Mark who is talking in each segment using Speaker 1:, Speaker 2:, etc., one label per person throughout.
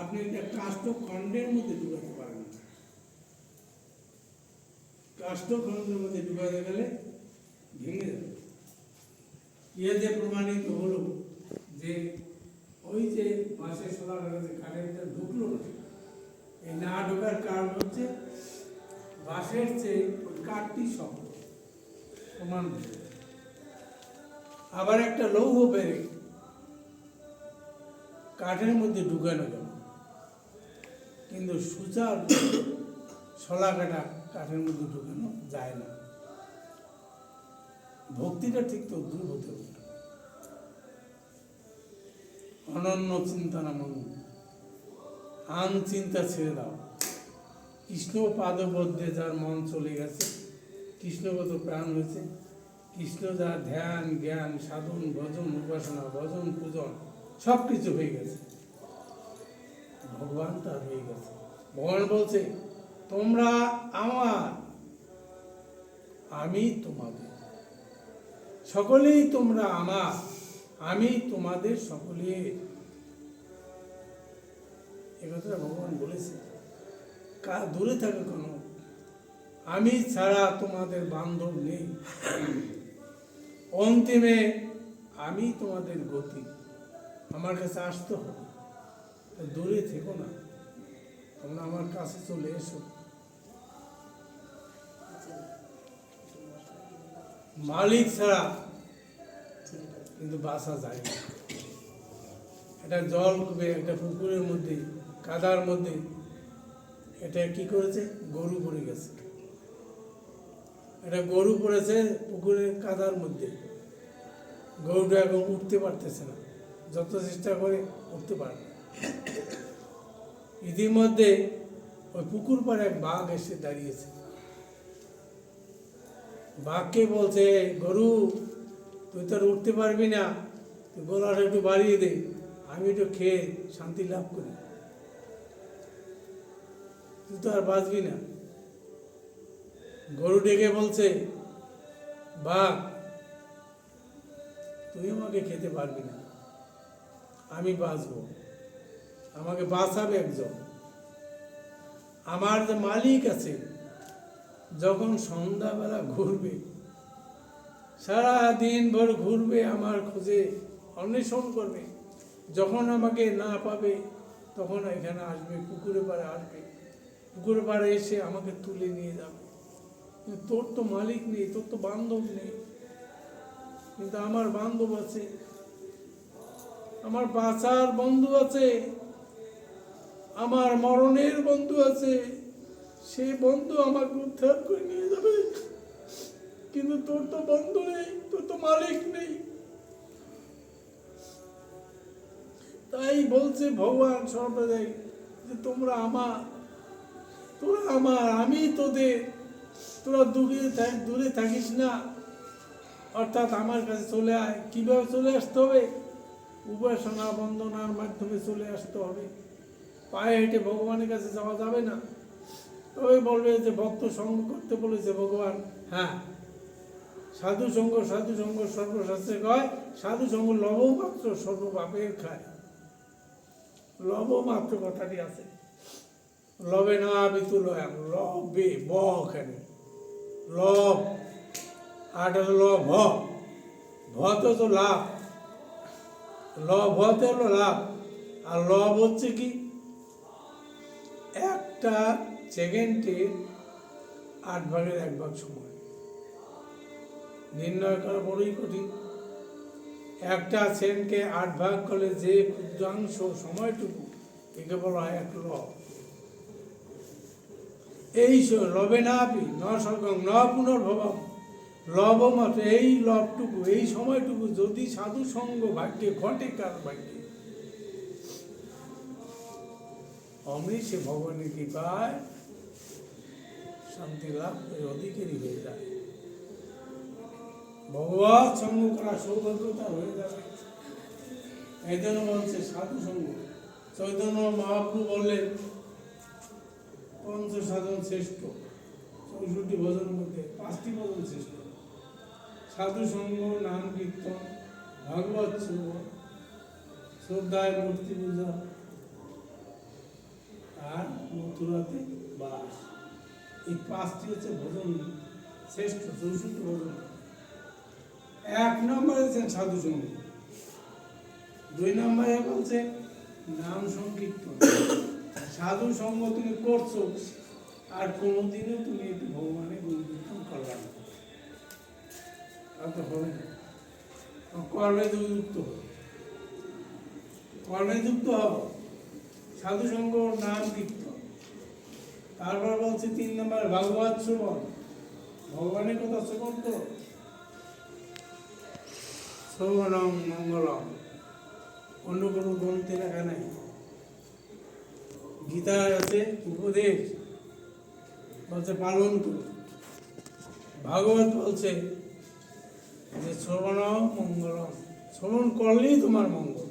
Speaker 1: আপনি এটা কাষ্ঠ খণ্ডের মধ্যে ঢুকাতে পারেন না। কাষ্ঠ খণ্ডের মধ্যে ঢুকাতে গেলে ভেঙে যাবে। ইয়েতে প্রমাণিত হলো যে ওই যে বাসের সোলার যে কারেন্টটা ঢুকলো এই না ঢোকার কারণ হচ্ছে বাসের চেয়ে ওই কাঠটি শক্ত প্রমাণ। আবার একটা লৌহ বেড়ে কাঠের মধ্যে ঢুকানো কিন্তু সুচার শলা কাটা কাঠের মধ্যে ঢুকানো যায় না। ভক্তিটা ঠিক তো দূর হতে অনন্য চিন্তা নামন আন চিন্তা ছেড়ে দাও। কৃষ্ণ পাদবদ্ধে যার মন চলে গেছে, কৃষ্ণগত প্রাণ হয়েছে। কৃষ্ণ যার ধ্যান, জ্ঞান, সাধন, ভজন, উপাসনা, ভজন, পূজন সব কিছু হয়ে গেছে। ভগবান তার হয়ে গেছে। ভগবান বলছে, তোমরা আমার, আমি তোমাদের। সকলেই তোমরা আমার, আমি তোমাদের সকলে এ কথাটা ভগবান বলেছে। কা, দূরে থাকে কোনো। আমি ছাড়া তোমাদের বান্ধব নেই। অন্তিমে আমি তোমাদের গতি। আমার কাছে আসতে হবে। থেকো না। তোমরা আমার কাছে চলে এসো। মালিক ছাড়া কিন্তু বাসা যায় না। এটা জল একটা পুকুরের মধ্যে, কাদার মধ্যে, এটা কি করেছে? গরু পড়ে গেছে। এটা গরু পড়েছে পুকুরের কাদার মধ্যে। গরুটা এখন উঠতে পারতেছে না। যত চেষ্টা করে উঠতে পারে না। ইতিমধ্যে ওই পুকুর পাড়ে এক বাঘ এসে দাঁড়িয়েছে। বাঘকে বলছে, গরু, তুই তো উঠতে পারবি না। তুই গলাটা একটু বাড়িয়ে দে। আমি একটু খেয়ে শান্তি লাভ করি। তুই তো আর বাঁচবি না। গরু ডেকে বলছে, বাঘ, তুই আমাকে খেতে পারবি না। আমি বাঁচবো। আমাকে বাঁচাবে একজন। আমার যে মালিক আছে, যখন সন্ধ্যাবেলা ঘুরবে সারা দিন ভর ঘুরবে, আমার খোঁজে অন্বেষণ করবে। যখন আমাকে না পাবে, তখন এখানে আসবে পুকুরে পাড়ে আসবে। পুকুরে পাড়ে এসে আমাকে তুলে নিয়ে যাবে। তোর তো মালিক নেই, তোর তো বান্ধব নেই। কিন্তু আমার বান্ধব আছে, আমার বাঁচার বন্ধু আছে। আমার মরণের বন্ধু আছে। সে বন্ধু আমাকে উদ্ধার করে নিয়ে যাবে। কিন্তু তোর তো বন্ধু নেই, তোর তো মালিক নেই। তাই বলছে ভগবান সর্বদাই যে তোমরা আমার, তোরা আমার, আমি তোদের। তোরা দূরে দূরে থাকিস না। অর্থাৎ আমার কাছে চলে আয়। কীভাবে চলে আসতে হবে? উপাসনা বন্দনার মাধ্যমে চলে আসতে হবে। পায়ে হেঁটে ভগবানের কাছে যাওয়া যাবে না। তবে বলবে যে ভক্ত সঙ্গ করতে বলেছে ভগবান। হ্যাঁ। সাধু সঙ্গ সাধু সঙ্গ সর্বশাস্ত্রে কয় সাধু সঙ্গ লবমাত্র সর্বপাপের খায়। লবমাত্র কথাটি আছে। লবে না বিতুল লবে ব ওখানে লব হলো ল ভ। ভতে তো লাভ। ল ভতে হলো লাভ। আর লব হচ্ছে কি? একটা সেকেন্ডের আট ভাগের এক ভাগ সময়। নির্ণয় করা বড়ই কঠিন। একটা সেকেন্ডকে আট ভাগ করলে যে ক্ষুদ্রাংশ সময়টুকু, একে বলা হয় এক লব এই লবে না আপি ন স্বর্গং ন পুনর্ভবম লব মাত্র এই লবটুকু, এই সময়টুকু যদি সাধু সঙ্গ ভাগ্যে ঘটে, কার ভাগ্যে? অমনি সে ভগবানের কৃপায় শান্তি লাভ এর অধিকারী হয়ে যায়। ভগবত সঙ্গ করা সৌভাগ্যতা হয়ে যাবে এই জন্য বলছে সাধু সঙ্গ। চৈতন্য মহাপ্রভু বললেন, পঞ্চ সাধন শ্রেষ্ঠ, চৌষট্টি ভজনের মধ্যে পাঁচটি ভজন শ্রেষ্ঠ। সাধু সঙ্গ, নাম কীর্তন, ভাগবত শ্রদ্ধায় মূর্তি পূজা আর মথুরাতে বাস। এই পাঁচটি হচ্ছে ভোজন, শ্রেষ্ঠ চৌষট্টি ভোজন। এক নম্বরে হচ্ছেন সাধু সঙ্গী দুই নম্বরে বলছে নাম সংকীর্তন। সাধু সঙ্গ তুমি করছ আর কোনোদিনও তুমি একটু ভগবানের গুণকীর্তন করবে না। তা হবে না। কর্মে যুক্ত। কর্মে যুক্ত হও সাধু সঙ্গ নাম কীর্তন। তারপর বলছে তিন নম্বর, ভাগবত শ্রবণ। ভগবানের কথা শ্রবণ তো শ্রবণম মঙ্গলম। অন্য কোনো গ্রন্থে লেখা নাই। গীতায় আছে উপদেশ। বলছে, পালন করো। ভাগবত বলছে যে শ্রবণ মঙ্গলম। শ্রবণ করলেই তোমার মঙ্গল।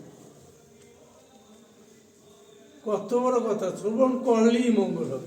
Speaker 1: কত বড় কথা শ্রবণ করলেই মঙ্গল হবে।